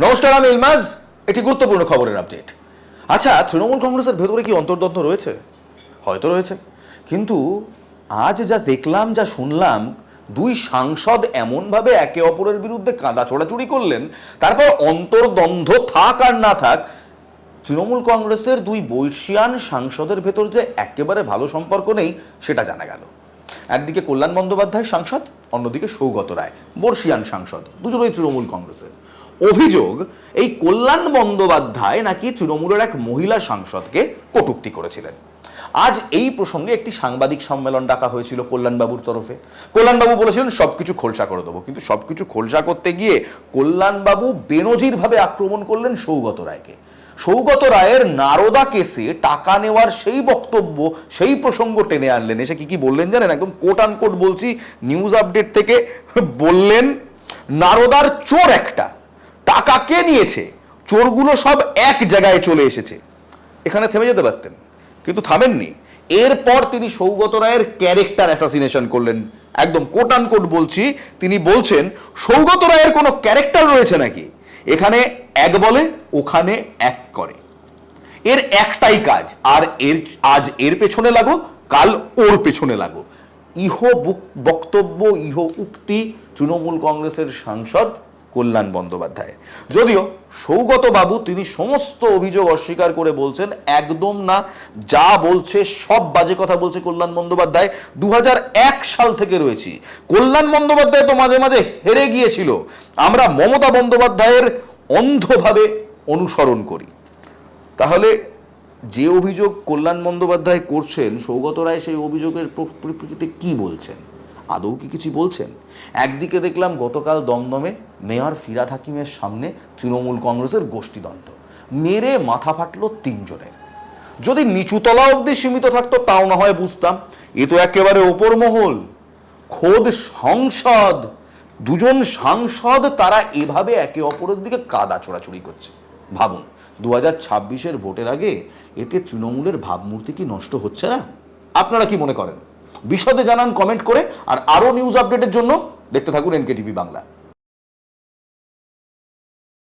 নমস্কার, আমি ইলমাজ। একটি গুরুত্বপূর্ণ খবরের আপডেট আচ্ছা তৃণমূল কংগ্রেসের ভেতরে কি অন্তর্দ্বন্দ্ব রয়েছে? হয়তো রয়েছে। কিন্তু আজ যা দেখলাম, যা শুনলাম, দুই সাংসদ এমনভাবে একে অপরের বিরুদ্ধে কাঁদা ছোড়াচুরি করলেন, তারপর অন্তর্দ্বন্দ্ব থাক আর না থাক, তৃণমূল কংগ্রেসের দুই বৈশিয়ান সাংসদের ভেতর যে একেবারে ভালো সম্পর্ক নেই, সেটা জানা গেল। একদিকে কল্যাণ বন্দ্যোপাধ্যায় সাংসদ, অন্যদিকে সৌগত রায়, বর্ষিয়ান সাংসদ, দুজনেই তৃণমূল কংগ্রেসের। অভিযোগ, এই কল্যাণ বন্দ্যোপাধ্যায় নাকি তৃণমূলের এক মহিলা সাংসদকে কটূক্তি করেছিলেন। আজ এই প্রসঙ্গে একটি সাংবাদিক সম্মেলন ডাকা হয়েছিল কল্যাণবাবুর তরফে। কল্যাণবাবু বলেছিলেন, সবকিছু খোলসা করে দেবো, কিন্তু সবকিছু খোলসা করতে গিয়ে কল্যাণবাবু বেনজিরভাবে আক্রমণ করলেন সৌগত রায়কে। সৌগত রায়ের নারদা কেসে টাকা নেওয়ার সেই বক্তব্য সেই প্রসঙ্গ টেনে আনলেন। এসে কি কি বললেন জানেন? একদম কোট আন কোট বলছি নিউজ আপডেট থেকে বললেন, নারদার চোর একটা। টাকা কে নিয়েছে? চোরগুলো সব এক জায়গায় চলে এসেছে। এখানে থেমে যেতে পারতেন। কিন্তু থামেননি। এরপর তিনি সৌগত রায়ের ক্যারেক্টার অ্যাসাসিনেশন করলেন। একদম কোট আন কোট বলছি, তিনি বলছেন, সৌগত রায়ের কোনো ক্যারেক্টার রয়েছে নাকি? এখানে এক বলে, ওখানে এক করে। এর একটাই কাজ, আর এর, আজ এর পেছনে লাগো, কাল ওর পেছনে লাগো। ইহ বক্তব্য, ইহ উক্তি তৃণমূল কংগ্রেসের সাংসদ কল্যাণ বন্দ্যোপাধ্যায়। যদিও সৌগত বাবু তিনি সমস্ত অভিযোগ অস্বীকার করে বলছেন, একদম না, যা বলছে, সব বাজে কথা বলছে কল্যাণ বন্দ্যোপাধ্যায়। দু হাজার এক সাল থেকে রয়েছি। কল্যাণ বন্দ্যোপাধ্যায় তো মাঝে মাঝে হেরে গিয়েছিল। আমরা মমতা বন্দ্যোপাধ্যায়ের অন্ধভাবে অনুসরণ করি। তাহলে যে অভিযোগ কল্যাণ বন্দ্যোপাধ্যায় করছেন, সৌগত রায় সেই অভিযোগের প্র- পরিপ্রেক্ষিতে কি বলছেন? আদৌ কি কিছু বলছেন? একদিকে দেখলাম গতকাল দমদমে মেয়র ফিরাদ হাকিমের সামনে তৃণমূল কংগ্রেসের গোষ্ঠীদ্বন্দ্ব। মেরে মাথা ফাটলো তিনজনের। যদি নিচুতলা অবধি সীমিত থাকতো, তাও না হয় বুঝতাম। এ তো একেবারে ওপর মহল। খোদ সংসদ, দুজন সাংসদ তারা এভাবে একে অপরের দিকে কাদা চোরাচুরি করছে। ভাবুন দু হাজার ছাব্বিশের ভোটের আগে এতে তৃণমূলের ভাবমূর্তি কি নষ্ট হচ্ছে না? আপনারা কি মনে করেন? বিশদে জানান কমেন্ট করে, আর আরও নিউজ আপডেটের জন্য দেখতে থাকুন এনকে টিভি বাংলা।